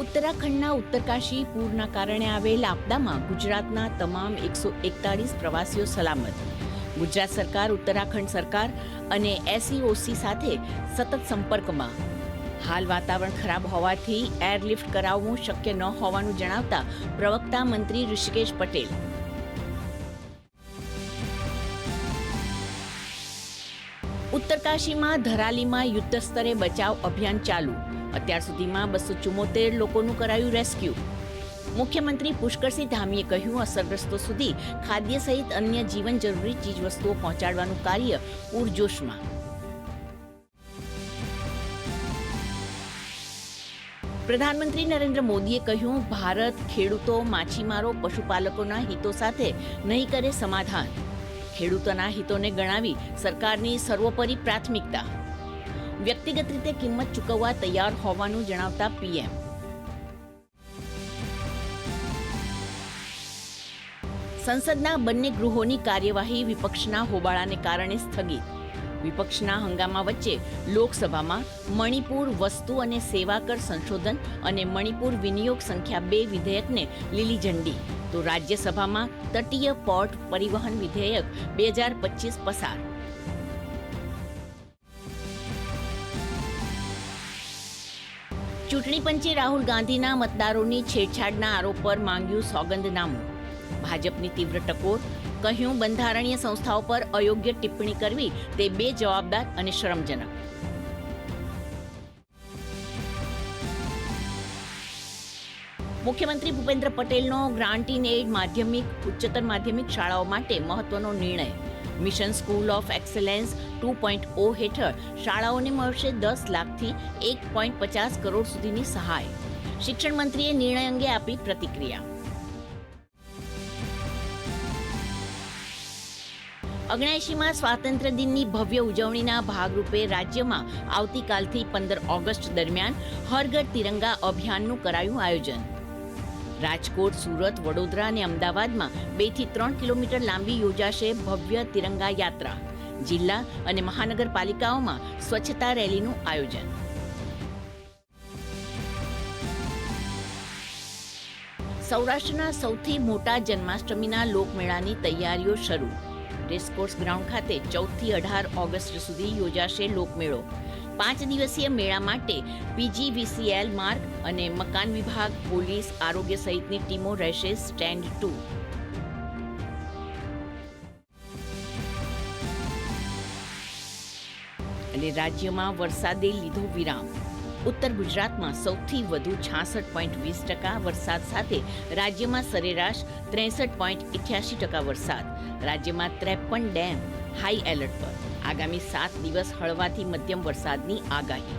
ઉત્તરાખંડના ઉત્તરકાશી પૂરના કારણે આવેલ આપદામાં ગુજરાતના તમામ એકસો એકતાળીસ પ્રવાસીઓ સલામત. ગુજરાત સરકાર, ઉત્તરાખંડ સરકાર અને એસઈઓસી સાથે સતત સંપર્કમાં. હાલ વાતાવરણ ખરાબ હોવાથી એરલિફ્ટ કરાવવું શક્ય ન હોવાનું જણાવતા પ્રવક્તા મંત્રી ઋષિકેશ પટેલ. ઉત્તરકાશીમાં ધરાલીમાં યુદ્ધ સ્તરે બચાવ અભિયાન ચાલુ. અત્યાર સુધીમાં બસો ચુમ્મોતેર લોકોનું કરાયું રેસ્ક્યુ. મુખ્યમંત્રી પુષ્કરસિંહ ધામીએ કહ્યું, અસરગ્રસ્તો સુધી ખાદ્ય સહિત અન્ય જીવન જરૂરી ચીજવસ્તુઓ પહોંચાડવાનું કાર્ય પૂરજોશમાં પ્રધાનમંત્રી નરેન્દ્ર મોદીએ કહ્યું, ભારત ખેડૂતો, માછીમારો, પશુપાલકોના હિતો સાથે નહીં કરે સમાધાન. ખેડૂતોના હિતોને ગણાવી સરકારની સર્વોપરી પ્રાથમિકતા. વ્યક્તિગત રીતે કિંમત ચૂકવવા તૈયાર હોવાનું જણાવતા પીએમ. સંસદના બંને ગૃહોની કાર્યવાહી વિપક્ષના હોબાળાને કારણે સ્થગિત. વિપક્ષના હંગામા વચ્ચે લોકસભામાં મણિપુર વસ્તુ અને સેવા કર સંશોધન અને મણિપુર વિનિયોગ સંખ્યા બે વિધેયકને લીલી ઝંડી. તો રાજ્યસભામાં તટીય પોર્ટ પરિવહન વિધેયક બે હજાર પચીસ પસાર. ચૂંટણી પંચે રાહુલ ગાંધીના મતદારોની છેડછાડના આરોપ પર માંગ્યું સોગંદનામું. ભાજપની તીવ્ર ટકોર, કહ્યું બંધારણીય સંસ્થાઓ પર અયોગ્ય ટિપ્પણી કરવી તે બે જવાબદાર અને શરમજનક. મુખ્યમંત્રી ભૂપેન્દ્ર પટેલનો ગ્રાન્ટીન એડ માધ્યમિક, ઉચ્ચતર માધ્યમિક શાળાઓ માટે મહત્વનો નિર્ણય. Mission school of excellence two point O હેઠળ શાળાઓને મળશે દસ લાખથી એક પોઈન્ટ પચાસ કરોડ સુધીની સહાય. શિક્ષણ મંત્રીએ નિર્ણય અંગે આપી પ્રતિક્રિયા. અગ્યાએંશીમાં સ્વાતંત્ર્ય દિનની ભવ્ય ઉજવણીના ભાગરૂપે રાજ્યમાં આવતીકાલથી પંદર ઓગસ્ટ દરમિયાન હર ઘર તિરંગા અભિયાનનું કરાયું આયોજન. રાજકોટ, સુરત, વડોદરા અને અમદાવાદમાં બેથી ત્રણ કિલોમીટર લાંબી યોજાશે ભવ્ય તિરંગા યાત્રા. જિલ્લા અને મહાનગરપાલિકાઓમાં સ્વચ્છતા રેલીનું આયોજન. સૌરાષ્ટ્રના સૌથી મોટા જન્માષ્ટમીના લોકમેળાની તૈયારીઓ શરૂ. રેસકોર્સ ગ્રાઉન્ડ ખાતે ચૌદથી અઢાર ઓગસ્ટ સુધી યોજાશે લોકમેળો. પાંચ દિવસીય મેળા માટે પીજીવીસીએલ માર્ગ અને મકાન વિભાગ, પોલીસ, આરોગ્ય સહિતની ટીમો રહેશે સ્ટેન્ડ ટુ. અને રાજ્યમાં વરસાદે લીધો વિરામ. ઉત્તર ગુજરાતમાં સૌથી વધુ છાસઠ પોઈન્ટ વીસ ટકા વરસાદ સાથે રાજ્યમાં સરેરાશ ત્રેસઠ પોઈન્ટ ઇઠ્યાસી ટકા વરસાદ. રાજ્યમાં ત્રેપન ડેમ હાઈ એલર્ટ પર. આગામી સાત દિવસ હળવાથી મધ્યમ વરસાદની આગાહી.